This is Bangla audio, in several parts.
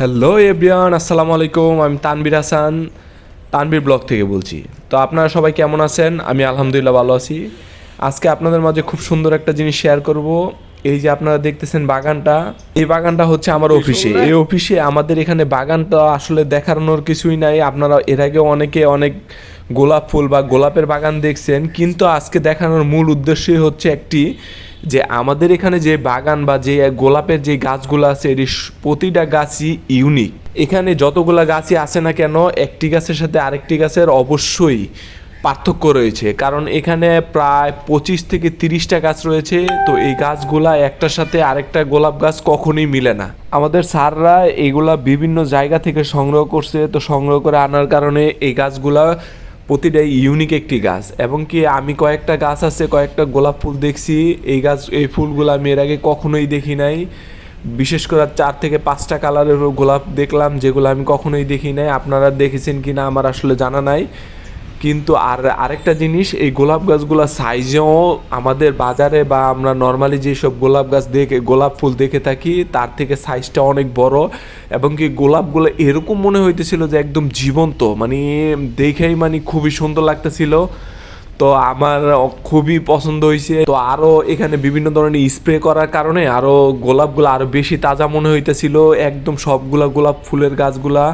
হ্যালো এভরিওয়ান আসসালামু আলাইকুম। আমি তানবির হাসান তানবির ব্লগ থেকে বলছি। তো আপনারা সবাই কেমন আছেন? আমি আলহামদুলিল্লাহ ভালো আছি। আজকে আপনাদের মাঝে খুব সুন্দর একটা জিনিস শেয়ার করব। এই যে আপনারা দেখতেছেন বাগানটা, এই বাগানটা হচ্ছে আমার অফিসে এই অফিসে আমাদের এখানে বাগানটা আসলে দেখানোর কিছুই নাই। আপনারা এর আগে অনেকে অনেক গোলাপ ফুল বা গোলাপের বাগান দেখছেন, কিন্তু আজকে দেখানোর মূল উদ্দেশ্যই হচ্ছে একটি যে আমাদের এখানে যে বাগান বা যে গোলাপের যে গাছগুলো আছে, এটি প্রতিটা গাছই ইউনিক এখানে যতগুলা গাছই আছে না কেন, একটি গাছের সাথে আরেকটি গাছের অবশ্যই পার্থক্য রয়েছে। কারণ এখানে প্রায় পঁচিশ থেকে তিরিশটা গাছ রয়েছে, তো এই গাছগুলা একটার সাথে আরেকটা গোলাপ গাছ কখনোই মিলে না। আমাদের স্যাররা এগুলা বিভিন্ন জায়গা থেকে সংগ্রহ করছে, তো সংগ্রহ করে আনার কারণে এই গাছগুলা প্রতিটাই ইউনিক একটি গাছ। এবং কি আমি কয়েকটা গাছ আছে, কয়েকটা গোলাপ ফুল দেখছি। এই গাছ, এই ফুলগুলো আমি এর আগে কখনোই দেখি নাই। বিশেষ করে চার থেকে পাঁচটা কালারের গোলাপ দেখলাম, যেগুলো আমি কখনোই দেখি নাই। আপনারা দেখেছেন কি না আমার আসলে জানা নাই। কিন্তু আর আরেকটা জিনিস, এই গোলাপ গাছগুলো সাইজেও আমাদের বাজারে বা আমরা নর্মালি যেসব গোলাপ গাছ দেখে, গোলাপ ফুল দেখে থাকি, তার থেকে সাইজটা অনেক বড়। এবং কি গোলাপগুলো এরকম মনে হইতেছিল যে একদম জীবন্ত মানে দেখেই মানে খুবই সুন্দর লাগতেছিল। তো আমার খুবই পছন্দ হয়েছে তো আরও এখানে বিভিন্ন ধরনের স্প্রে করার কারণে আরও গোলাপগুলো আরও বেশি তাজা মনে হইতেছিল। একদম সবগুলা গোলাপ ফুলের গাছগুলা।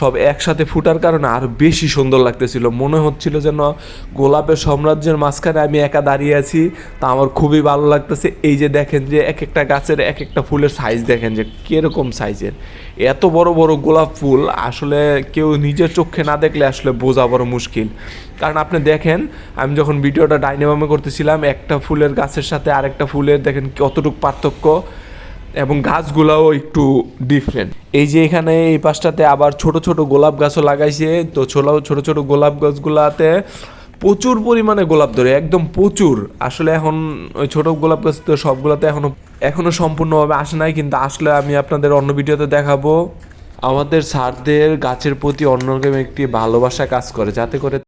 সব একসাথে ফুটার কারণে আরও বেশি সুন্দর লাগতেছিল। মনে হচ্ছিল যেন গোলাপের সাম্রাজ্যের মাঝখানে আমি একা দাঁড়িয়ে আছি, তা আমার খুবই ভালো লাগতেছে। এই যে দেখেন যে এক একটা গাছের এক একটা ফুলের সাইজ দেখেন যে কীরকম সাইজের এত বড় বড় গোলাপ ফুল আসলে কেউ নিজের চোখে না দেখলে আসলে বোঝা বড় মুশকিল। কারণ আপনি দেখেন, আমি যখন ভিডিওটা ডাইনামামে করতেছিলাম, একটা ফুলের গাছের সাথে আরেকটা ফুলের দেখেন কতটুকু পার্থক্য। এবং গাছগুলাও একটু ডিফারেন্ট এই যে এখানে এই পাশটাতে আবার ছোট ছোট গোলাপ গাছও লাগাইছে, তো ছোট ছোট ছোট গোলাপ গাছগুলাতে প্রচুর পরিমাণে গোলাপ ধরে, একদম প্রচুর। আসলে এখন ওই ছোট গোলাপ গাছ তো সবগুলোতে এখনও এখনও সম্পূর্ণভাবে আসে নাই, কিন্তু আসলে আমি আপনাদের অন্য ভিডিওতে দেখাবো। আমাদের স্যারদের গাছের প্রতি অন্যরকম একটি ভালোবাসা কাজ করে, যাতে করে